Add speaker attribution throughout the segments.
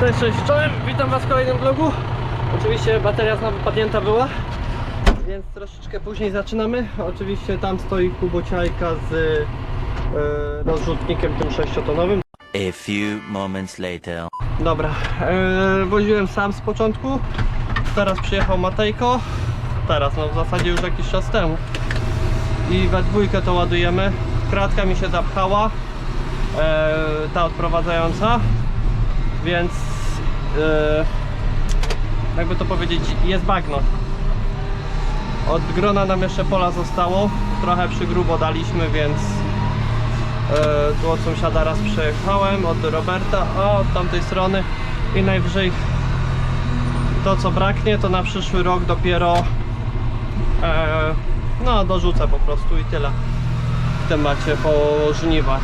Speaker 1: Cześć, cześć, czołem, witam was w kolejnym vlogu. Oczywiście bateria znowu padnięta była Więc troszeczkę później zaczynamy. Oczywiście tam stoi kubociajka z e, rozrzutnikiem tym sześciotonowym.
Speaker 2: A few moments later.
Speaker 1: Dobra, e, woziłem sam z początku. Teraz przyjechał Matejko. Teraz, no w zasadzie już jakiś czas temu. I we dwójkę to ładujemy. Kratka mi się zapchała e, Ta odprowadzająca Więc e, Jakby to powiedzieć, jest bagno. Od grona nam jeszcze pola zostało. Trochę przygrubo daliśmy, więc E, tu od sąsiada raz przejechałem, od Roberta, a od tamtej strony. I najwyżej to co braknie to na przyszły rok dopiero e, no dorzucę po prostu i tyle w temacie po żniwach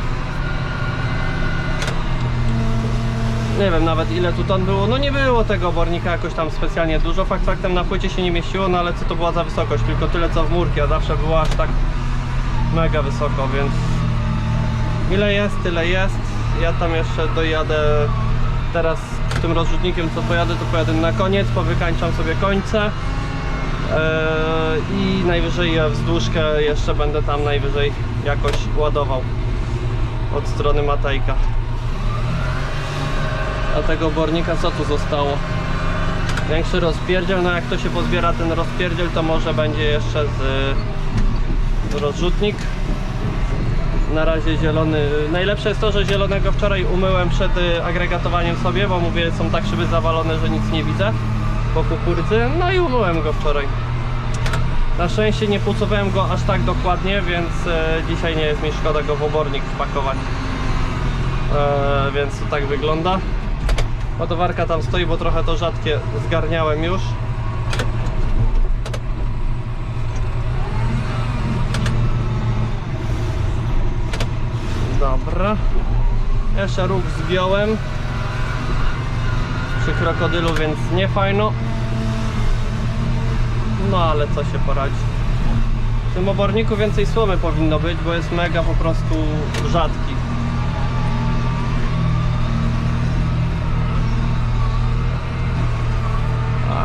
Speaker 1: nie wiem nawet ile tu ton było, no nie było tego obornika jakoś tam specjalnie dużo, fakt faktem na płycie się nie mieściło, no ale co to była za wysokość, tylko tyle co w murki, a zawsze była aż tak mega wysoko, więc Ile jest, tyle jest. Ja tam jeszcze dojadę teraz tym rozrzutnikiem co pojadę, to pojadę na koniec, powykańczam sobie końce Eee, i najwyżej wzdłużkę jeszcze będę tam najwyżej jakoś ładował od strony Matejka. A tego obornika co tu zostało? Większy rozpierdziel, no jak to się pozbiera ten rozpierdziel, to może będzie jeszcze z rozrzutnik na razie zielony. Najlepsze jest to, że zielonego wczoraj umyłem przed y, agregatowaniem sobie, bo mówię, są tak szyby zawalone, że nic nie widzę po kukurydzy. No i umyłem go wczoraj. Na szczęście nie pucowałem go aż tak dokładnie, więc e, dzisiaj nie jest mi szkoda go w obornik wpakować. E, więc to tak wygląda. Ładowarka tam stoi, bo trochę to rzadkie zgarniałem już. Dobra. Jeszcze róg zgiąłem przy krokodylu, więc nie fajno. No ale co się poradzi. W tym oborniku więcej słomy powinno być, bo jest mega po prostu rzadki.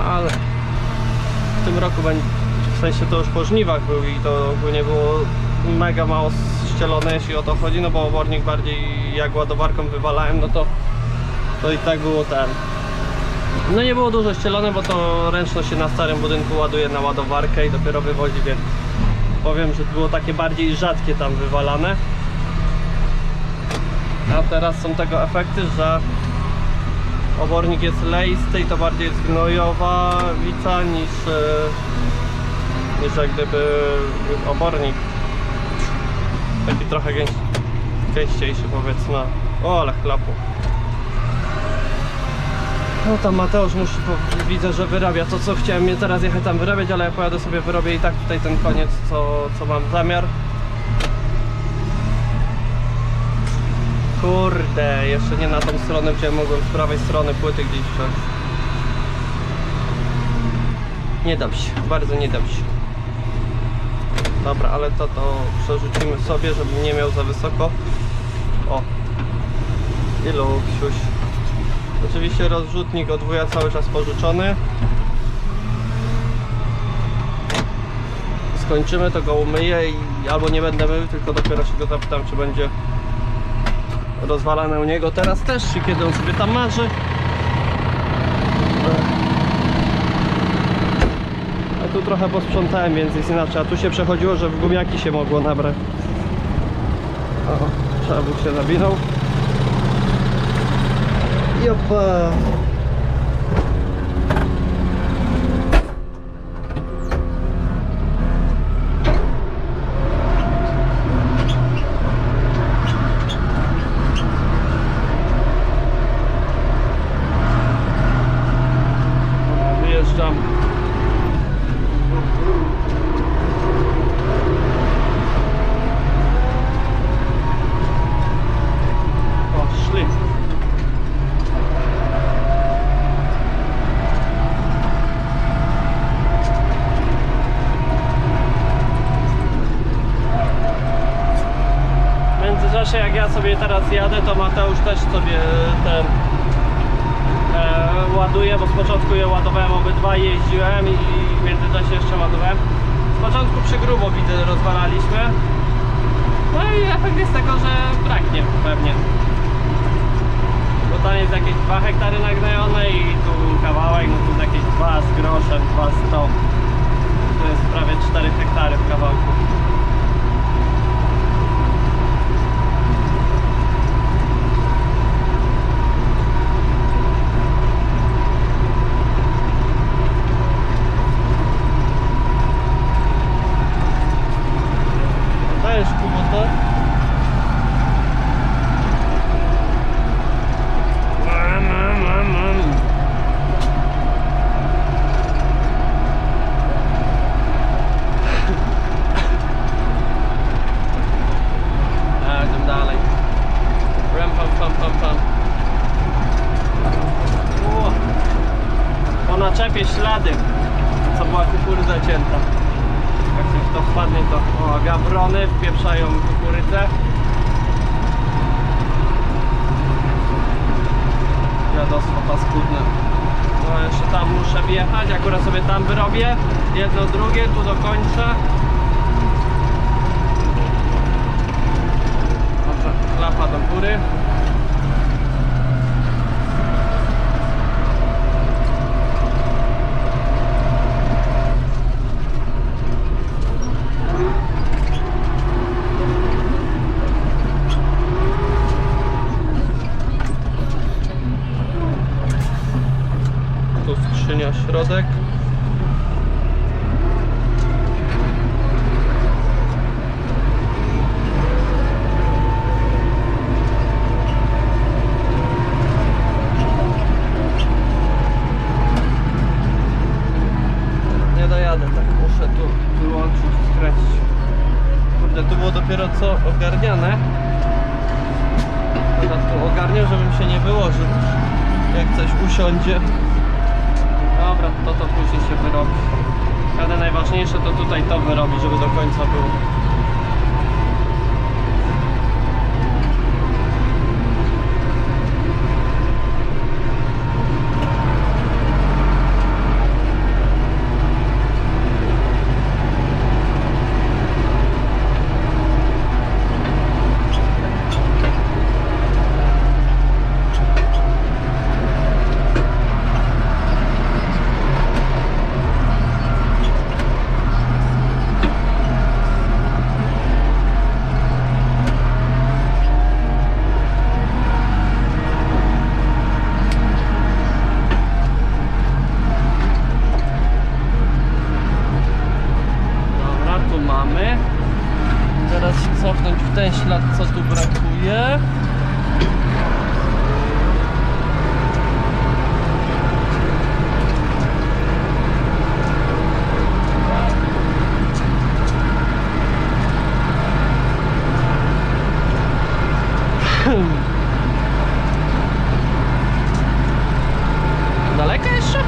Speaker 1: Ale w tym roku będzie, w sensie to już po żniwach był i to ogólnie było mega mało ścielone jeśli o to chodzi, no bo obornik bardziej jak ładowarką wywalałem, no to to i tak było ten. No nie było dużo ścielone, bo to ręczno się na starym budynku ładuje na ładowarkę i dopiero wywozi, więc powiem, że było takie bardziej rzadkie tam wywalane. A teraz są tego efekty, że obornik jest leisty i to bardziej jest gnojowa-wica niż, e, niż jak gdyby obornik taki trochę gęś, gęściejszy powiedzmy. O, ale chlapu. No tam Mateusz musi, po, widzę, że wyrabia to co chciałem mnie teraz jechać tam wyrabiać, ale ja pojadę sobie wyrobię i tak tutaj ten koniec, co, co mam zamiar. Kurde, jeszcze nie na tą stronę, gdzie mogłem z prawej strony płyty gdzieś wziąć. Nie dam się, bardzo nie dam się. Dobra, ale to to przerzucimy sobie, żebym nie miał za wysoko. O! I luksiuś. Oczywiście rozrzutnik od wuja cały czas pożyczony. Skończymy, to go umyję i albo nie będę mył, tylko dopiero się go zapytam, czy będzie rozwalane u niego teraz też, kiedy on sobie tam marzy. Tu trochę posprzątałem, więc jest inaczej. A tu się przechodziło, że w gumiaki się mogło nabrać. O, trzeba się zawinął. Jopa! Wyjeżdżam. Poszli. W międzyczasie jak ja sobie teraz jadę, to Mateusz też sobie ten ładuję, bo z początku je ładowałem obydwa, jeździłem i w międzyczasie jeszcze ładowałem. Z początku przy grubo widzę rozwalaliśmy. No i efekt jest tego, że braknie pewnie. Bo tam jest jakieś 2 hektary nagnojone i tu kawałek, no tu jakieś 2 z groszem, 2 z 100. To jest prawie 4 hektary w kawałku. Dajesz kubotę. Mam, mam, mam, mam. A, idziemy dalej. Ram, pam, pam, pam, pam. O, po naczepie ślady, co była kukurydza cięta. Jak coś to wpadnie, to o, gawrony wpieprzają kukurydzę. Paskudne. No jeszcze tam muszę wjechać, akurat sobie tam wyrobię. Jedno, drugie, tu dokończę. Dobrze, klapa do góry. Tu skrzynia środek. Nie dojadę tak, muszę tu wyłączyć, skręcić. Kurde, tu było dopiero co ogarniane. Teraz tu ogarnię, żebym się nie wyłożył. Jak coś usiądzie. Dobra, to to później się wyrobi. Ale najważniejsze to tutaj to wyrobi, żeby do końca było. Dobra, tu mamy. Teraz się cofnąć w ten ślad, co tu brakuje. Daleko jeszcze?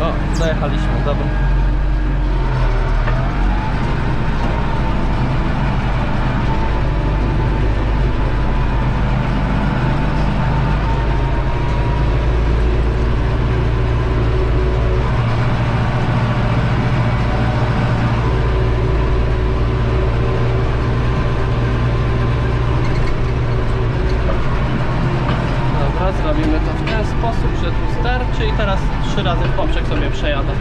Speaker 1: O, zrobimy to w ten sposób, że tu starczy i teraz trzy razy w poprzek sobie przejadę.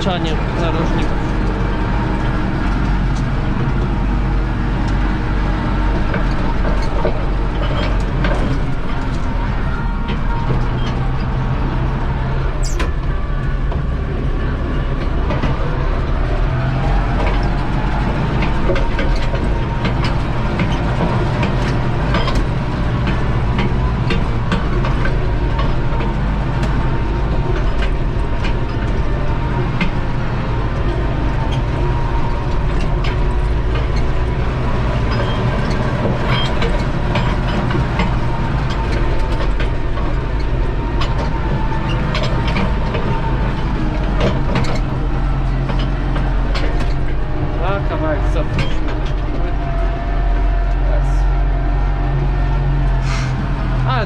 Speaker 1: To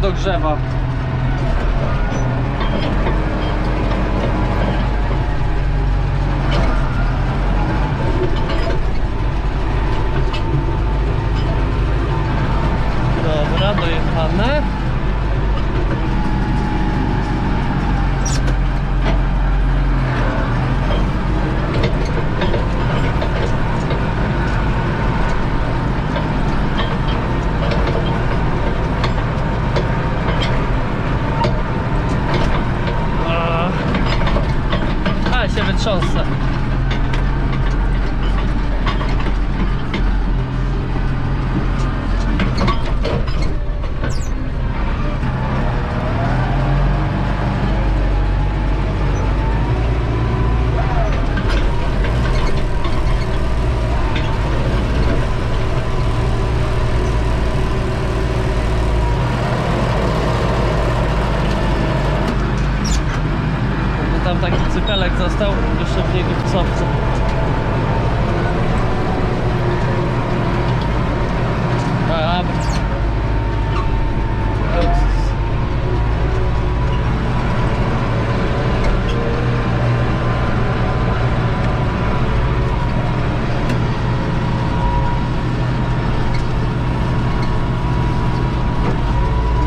Speaker 1: dogrzewa. Dobra, dojechane. A, ale się wytrząsę. Tam taki cypelek został, jeszcze w niego wcofce. Dobra.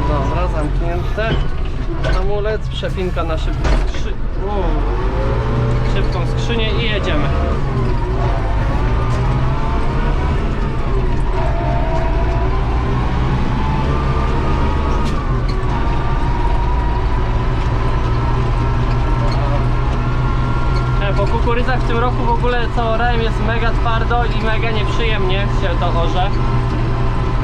Speaker 1: Dobra, zamknięte. Hamulec, przepinka na szybką skrzy... Szybką skrzynię i jedziemy. E, Po kukurydzach w tym roku w ogóle całorem jest mega twardo i mega nieprzyjemnie się to orze.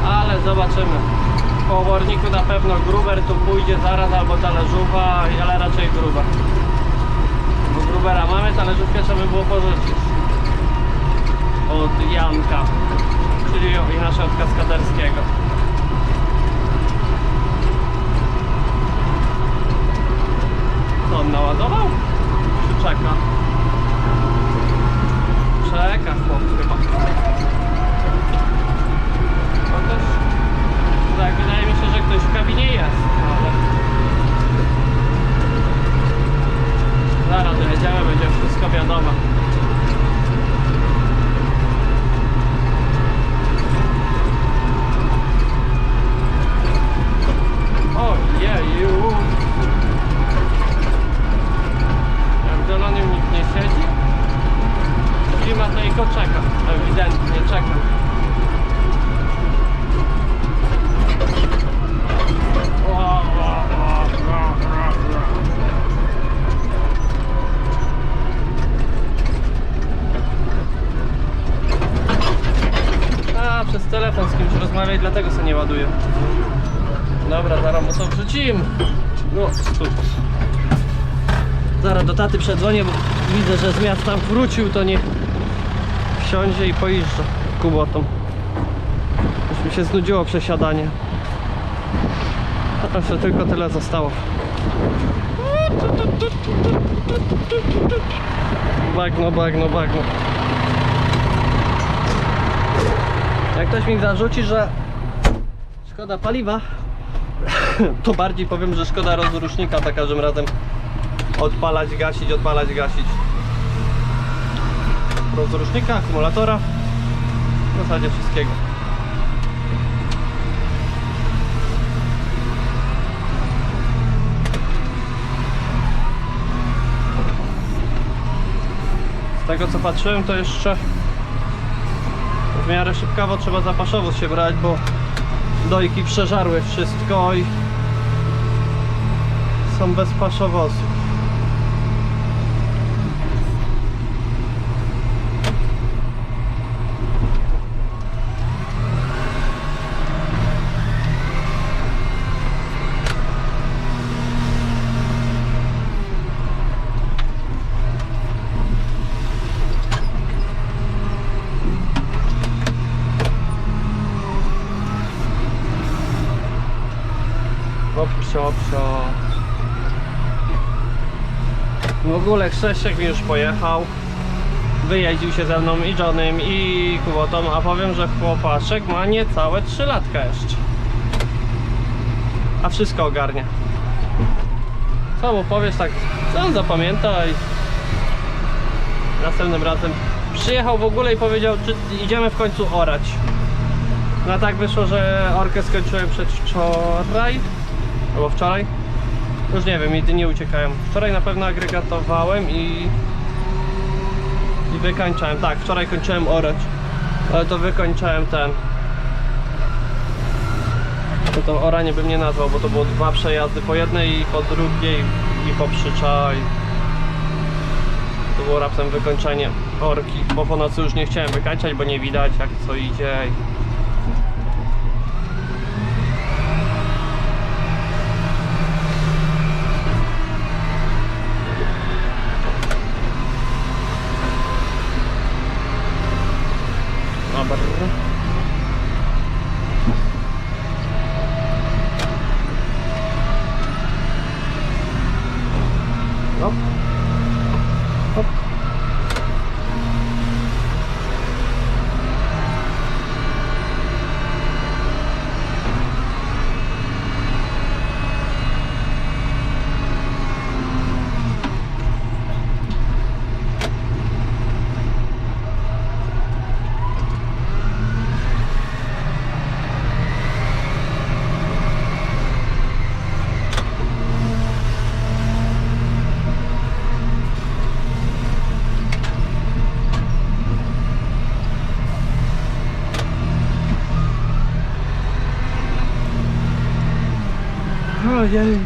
Speaker 1: Ale zobaczymy. Oborniku na pewno gruber tu pójdzie zaraz albo talerzowa, ale raczej gruber. Bo grubera mamy, talerzówkę trzeba by było pożyczyć. Od Janka, czyli inaczej od kaskaderskiego. Co on naładował? Czy czeka? Czeka chłop chyba. No też tak, wydaje mi się, że ktoś w kabinie jest, ale... Zaraz dojedziemy, będzie wszystko wiadomo. Ojeju! Jak w Dolonium nikt nie siedzi? Klima tylko czeka, ewidentnie czeka. A, przez telefon z kimś rozmawiaj, dlatego sobie nie ładuję. Dobra, zaraz mu to wrzucimy. No, tu. Zaraz do taty przedzwonię, bo widzę, że z miasta wrócił, to niech wsiądzie i pojeżdża kubotą. Już mi się znudziło przesiadanie. A jeszcze tylko tyle zostało. Bagno, bagno, bagno. Jak ktoś mi zarzuci, że szkoda paliwa, to bardziej powiem, że szkoda rozrusznika za każdym razem odpalać, gasić, odpalać, gasić. Rozrusznika, akumulatora, w zasadzie wszystkiego. Z tego co patrzyłem, to jeszcze w miarę szybkawo trzeba zapaszowóz się brać, bo dojki przeżarły wszystko i są bez paszowozu. W ogóle Krzeszek mi już pojechał. Wyjeździł się ze mną i Johnem i Kubotą, a powiem, że chłopaszek ma niecałe 3 latka jeszcze. a wszystko ogarnie. Co mu powiesz tak, co on zapamięta i następnym razem przyjechał w ogóle i powiedział, czy idziemy w końcu orać. No tak wyszło, że orkę skończyłem przedwczoraj, albo wczoraj. Już nie wiem, mi dni uciekają. Wczoraj na pewno agregatowałem i i wykończałem. Tak, wczoraj kończyłem orać, ale to wykończałem ten. To to oranie bym nie nazwał, bo to było dwa przejazdy po jednej i po drugiej i po przyczaj. To było raptem wykończenie orki, bo po nocy już nie chciałem wykańczać, bo nie widać jak co idzie. Bueno, ya.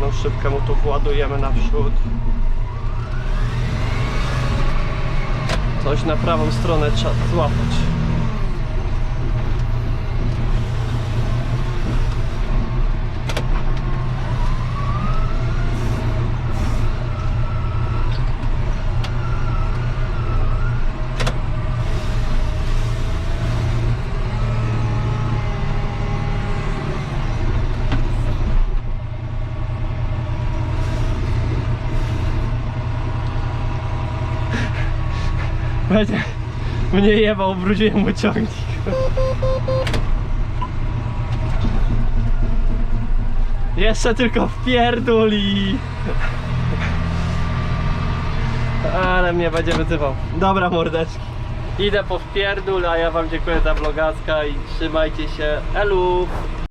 Speaker 1: Jedną szybkę mu tu władujemy naprzód. Coś na prawą stronę trzeba złapać. Będzie mnie jebał, ubrudziłem mu ciągnik. Jeszcze tylko wpierdul i... Ale mnie będzie wyzywał. Dobra mordeczki. Idę po wpierdul, a ja wam dziękuję za vlogaska i trzymajcie się. Elu!